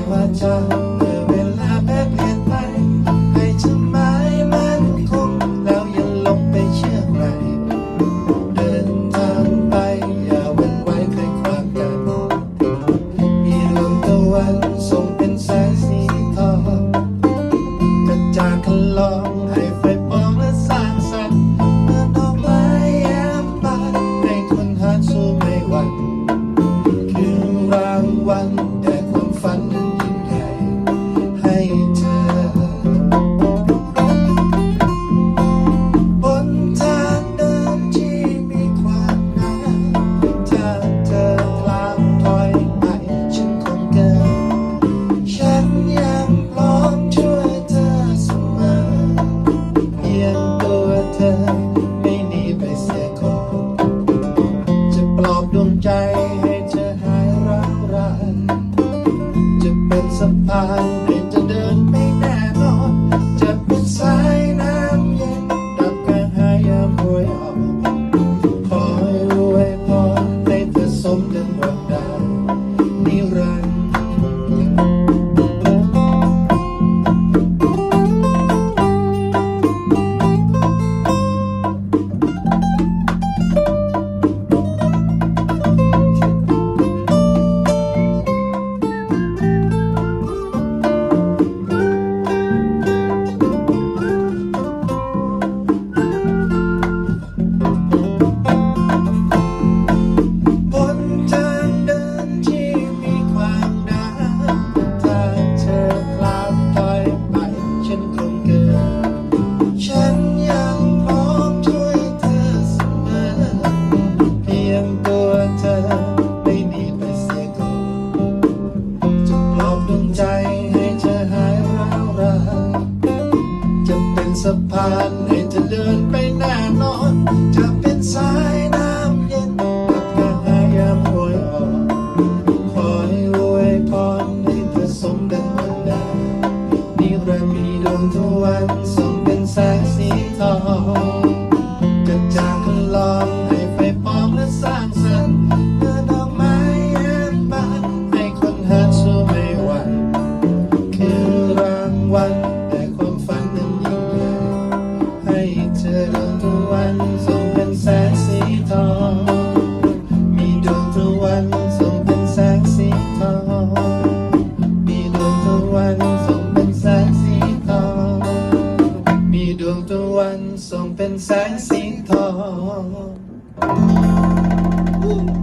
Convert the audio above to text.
นว่เวลาแปรผ่ยนไปให้เธอมายมันคงแล้วอย่าลบไปเชื่อใครเดินทางไปอย่าหวั่นไหวใครคว้ากันมีลมตะวันส่งเป็นแสงสีทองกะจางคันลอง ผ่านจะเดินไม่แน่นอนจะเป็นสายน้ำเย็นดับกระหายยามหวยออก สะพานให้เธอเดินไปแน่นอน จะเป็นสายน้ำเย็นกับกระายยามโอยออนคอยอวยพรให้เธอสมดังวันดานิรันดร์ดวงทวันส sevda. Uh.